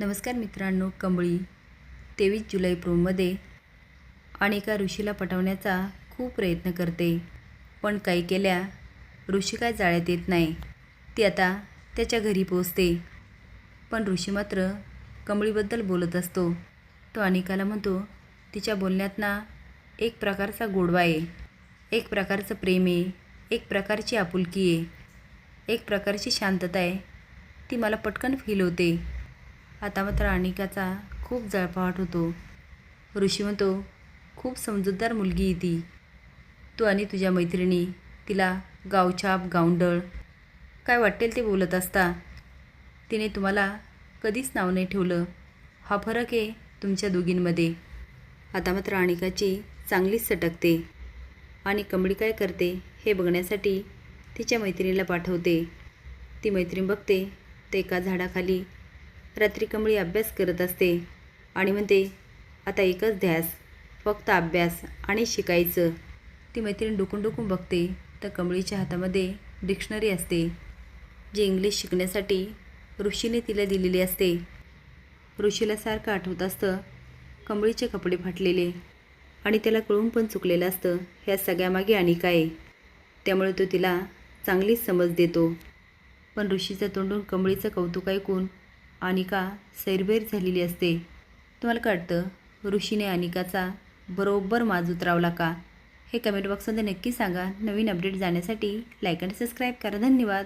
नमस्कार मित्रांनो कंबळी. तेवीस जुलै प्रोमध्ये एका ऋषीला पटवण्याचा खूप प्रयत्न करते पण काही केल्या ऋषी काय जाळ्यात येत नाही. ती आता त्याच्या घरी पोचते पण ऋषी मात्र कंबळीबद्दल बोलत असतो. तो अनिकाला म्हणतो तिच्या बोलण्यात ना एक प्रकारचा गोडवा आहे. एक प्रकारचं प्रेम आहे. एक प्रकारची आपुलकी आहे. एक प्रकारची शांतता आहे. ती मला पटकन फील होते. आता मात्र अनिकाचा खूप जळपाट होतो. ऋषी म्हणतो खूप समजूतदार मुलगी ती. तू आणि तुझ्या मैत्रिणी तिला गावछाप गावंडळ काय वाटेल ते बोलत असता तिने तुम्हाला कधीच नाव नाही ठेवलं. हा फरक आहे तुमच्या दोघींमध्ये. आता मात्र अनिकाची चांगलीच सटकते. आणि कमळी काय करते हे बघण्यासाठी तिच्या मैत्रिणीला पाठवते. ती मैत्रीण बघते ते एका झाडाखाली रात्री कमळी अभ्यास करत असते. आणि म्हणते आता एकच ध्यास फक्त अभ्यास आणि शिकायचं. ती मैत्रीण डुकून डुकून बघते तर कमळीच्या हातामध्ये डिक्शनरी असते जे इंग्लिश शिकण्यासाठी ऋषीने तिला दिलेली असते. ऋषीला सारखं आठवत असतं कमळीचे कपडे फाटलेले आणि त्याला कळून पण चुकलेलं असतं ह्या सगळ्यामागे अनिका आहे. त्यामुळे तो तिला चांगलीच समज देतो. पण ऋषीचं तोंडून कमळीचं कौतुक ऐकून अनिका सैरभैर झालेली असते. तुम्हाला काय वाटतं ऋषीने अनिकाचा बरोबर माज उतरावला का? हे कमेंट बॉक्समध्ये नक्की सांगा. नवीन अपडेट जाण्यासाठी लाईक आणि सबस्क्राईब करा. धन्यवाद.